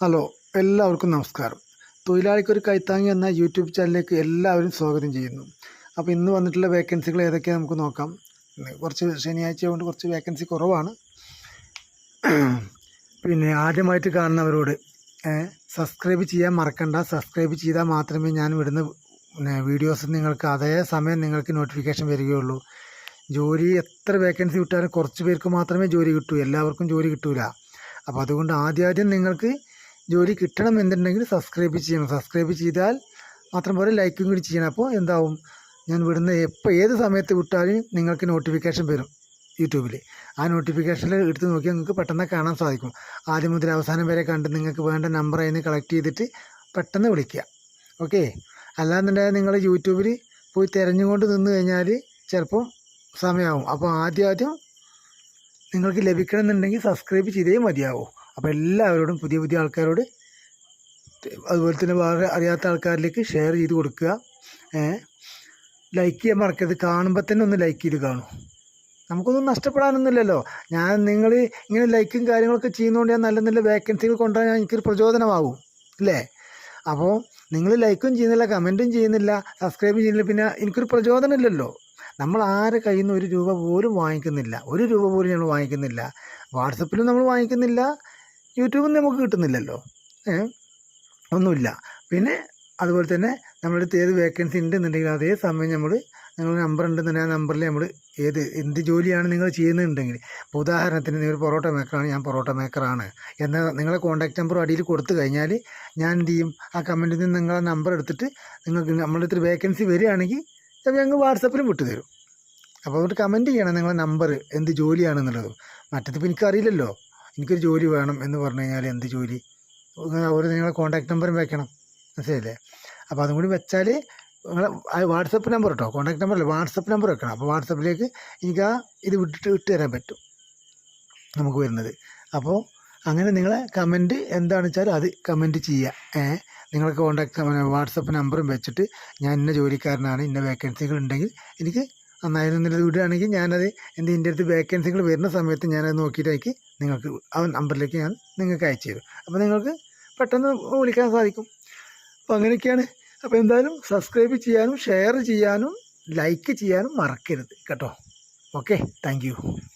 Hello എല്ലാവർക്കും നമസ്കാരം. തൊഴിലാളിക്കൊരു കൈത്താങ്ങി എന്ന യൂട്യൂബ് ചാനലിലേക്ക് എല്ലാവരും സ്വാഗതം ചെയ്യുന്നു. അപ്പോൾ ഇന്ന് വന്നിട്ടുള്ള വേക്കൻസികൾ ഏതൊക്കെയാണ് നമുക്ക് നോക്കാം. കുറച്ച് ശനിയാഴ്ച കൊണ്ട് കുറച്ച് വേക്കൻസി കുറവാണ്. പിന്നെ ആദ്യമായിട്ട് കാണുന്നവരോട് സബ്സ്ക്രൈബ് ചെയ്യാൻ മറക്കണ്ട. സബ്സ്ക്രൈബ് ചെയ്താൽ മാത്രമേ ഞാൻ വിടുന്ന വീഡിയോസ് നിങ്ങൾക്ക് അതേ സമയം നിങ്ങൾക്ക് നോട്ടിഫിക്കേഷൻ വരികയുള്ളൂ. ജോലി എത്ര വേക്കൻസി വിട്ടാലും കുറച്ച് പേർക്ക് മാത്രമേ ജോലി കിട്ടൂ. എല്ലാവർക്കും ജോലി കിട്ടൂല. അപ്പോൾ അതുകൊണ്ട് ആദ്യം നിങ്ങൾക്ക് ജോലി കിട്ടണം എന്നുണ്ടെങ്കിൽ സബ്സ്ക്രൈബ് ചെയ്യണം. സബ്സ്ക്രൈബ് ചെയ്താൽ മാത്രം പോലെ ലൈക്കും കൂടി ചെയ്യണം. അപ്പോൾ എന്താവും? ഞാൻ വിടുന്ന എപ്പോൾ ഏത് സമയത്ത് വിട്ടാലും നിങ്ങൾക്ക് നോട്ടിഫിക്കേഷൻ വരും യൂട്യൂബിൽ ആ നോട്ടിഫിക്കേഷനിൽ എടുത്ത് നോക്കിയാൽ നിങ്ങൾക്ക് പെട്ടെന്ന് കാണാൻ സാധിക്കും. ആദ്യം മുതൽ അവസാനം വരെ കണ്ട് നിങ്ങൾക്ക് വേണ്ട നമ്പർ അതിന് കളക്ട് ചെയ്തിട്ട് പെട്ടെന്ന് വിളിക്കുക. ഓക്കെ അല്ലാന്നുണ്ടെങ്കിൽ നിങ്ങൾ യൂട്യൂബിൽ പോയി തിരഞ്ഞുകൊണ്ട് നിന്ന് കഴിഞ്ഞാൽ ചിലപ്പം സമയമാവും അപ്പോൾ ആദ്യം ആദ്യം നിങ്ങൾക്ക് ലഭിക്കണമെന്നുണ്ടെങ്കിൽ സബ്സ്ക്രൈബ് ചെയ്തേ മതിയാവൂ. അപ്പോൾ എല്ലാവരോടും പുതിയ പുതിയ ആൾക്കാരോട് അതുപോലെ തന്നെ വേറെ അറിയാത്ത ആൾക്കാരിലേക്ക് ഷെയർ ചെയ്ത് കൊടുക്കുക. ലൈക്ക് ചെയ്യാൻ മറക്കരുത്. കാണുമ്പോൾ തന്നെ ഒന്ന് ലൈക്ക് ചെയ്ത് കാണൂ. നമുക്കൊന്നും നഷ്ടപ്പെടാനൊന്നുമില്ലല്ലോ. ഞാൻ നിങ്ങൾ ഇങ്ങനെ ലൈക്കും കാര്യങ്ങളൊക്കെ ചെയ്യുന്നതുകൊണ്ട് ഞാൻ നല്ല നല്ല വേക്കൻസികൾ കൊണ്ടുവരാൻ എനിക്കൊരു പ്രചോദനമാകും അല്ലേ അപ്പോൾ നിങ്ങൾ ലൈക്കും ചെയ്യുന്നില്ല കമന്റും ചെയ്യുന്നില്ല സബ്സ്ക്രൈബും ചെയ്യുന്നില്ല പിന്നെ എനിക്കൊരു പ്രചോദനമില്ലല്ലോ. നമ്മൾ ആരെ കയ്യിൽ നിന്ന് ഒരു രൂപ പോലും വാങ്ങിക്കുന്നില്ല. ഒരു രൂപ പോലും ഞങ്ങൾ വാങ്ങിക്കുന്നില്ല. വാട്സപ്പിലും നമ്മൾ വാങ്ങിക്കുന്നില്ല. യൂട്യൂബിൽ നമുക്ക് കിട്ടുന്നില്ലല്ലോ. ഒന്നുമില്ല. പിന്നെ അതുപോലെ തന്നെ നമ്മുടെ അടുത്ത് ഏത് വേക്കൻസി ഉണ്ടെന്നുണ്ടെങ്കിൽ അതേ സമയം നമ്മൾ നിങ്ങൾ നമ്പർ ഉണ്ടെന്നുണ്ടെങ്കിൽ ആ നമ്പറിൽ നമ്മൾ ഏത് എന്ത് ജോലിയാണ് നിങ്ങൾ ചെയ്യുന്നുണ്ടെങ്കിൽ ഇപ്പോൾ ഉദാഹരണത്തിന് നിങ്ങൾ പൊറോട്ട മേക്കറാണ് ഞാൻ പൊറോട്ട മേക്കറാണ് എന്ന നിങ്ങളെ കോൺടാക്ട് നമ്പർ അടിയിൽ കൊടുത്തു കഴിഞ്ഞാൽ ഞാൻ എന്ത് ചെയ്യും? ആ കമന്റിൽ നിന്ന് നിങ്ങളെ നമ്പർ എടുത്തിട്ട് നിങ്ങൾക്ക് നമ്മുടെ അടുത്ത് വേക്കൻസി വരികയാണെങ്കിൽ ചിലപ്പോൾ ഞങ്ങൾ വാട്സപ്പിലും വിട്ടുതരും അപ്പോൾ അതുകൊണ്ട് കമന്റ് ചെയ്യണം നിങ്ങളുടെ നമ്പർ എന്ത് ജോലിയാണെന്നുള്ളത്. മറ്റത്തിപ്പോൾ എനിക്കറിയില്ലല്ലോ. എനിക്കൊരു ജോലി വേണം എന്ന് പറഞ്ഞു കഴിഞ്ഞാൽ എന്ത് ജോലി? അവർ നിങ്ങളെ കോൺടാക്ട് നമ്പറും വെക്കണം. മനസ്സിലല്ലേ അപ്പോൾ അതും കൂടി വെച്ചാൽ നിങ്ങളെ വാട്സപ്പ് നമ്പർ കേട്ടോ കോൺടാക്ട് നമ്പർ അല്ല വാട്സപ്പ് നമ്പർ വെക്കണം. അപ്പോൾ വാട്സപ്പിലേക്ക് എനിക്ക് ആ ഇത് വിട്ടിട്ട് ഇട്ട് തരാൻ പറ്റും. നമുക്ക് വരുന്നത്. അപ്പോൾ അങ്ങനെ നിങ്ങളെ കമന്റ് എന്താണെന്ന് വെച്ചാൽ അത് കമന്റ് ചെയ്യുക. ഏ? നിങ്ങളെ കോൺടാക്ട് വാട്സപ്പ് നമ്പറും വെച്ചിട്ട് ഞാൻ ഇന്ന ജോലിക്കാരനാണ് ഇന്ന വേക്കൻസികൾ ഉണ്ടെങ്കിൽ എനിക്ക് നന്നായിരുന്നില്ല വിടുകയാണെങ്കിൽ ഞാനത് എന്റെ എന്റെ അടുത്ത് വേക്കൻസികൾ വരുന്ന സമയത്ത് ഞാനത് നോക്കിയിട്ടേക്ക് നിങ്ങൾക്ക് ആ നമ്പറിലേക്ക് ഞാൻ നിങ്ങൾക്ക് അയച്ചു തരും. അപ്പോൾ നിങ്ങൾക്ക് പെട്ടെന്ന് വിളിക്കാൻ സാധിക്കും. അപ്പോൾ അങ്ങനെയൊക്കെയാണ്. അപ്പോൾ എന്തായാലും സബ്സ്ക്രൈബ് ചെയ്യാനും ഷെയർ ചെയ്യാനും ലൈക്ക് ചെയ്യാനും മറക്കരുത്. കേട്ടോ. Okay thank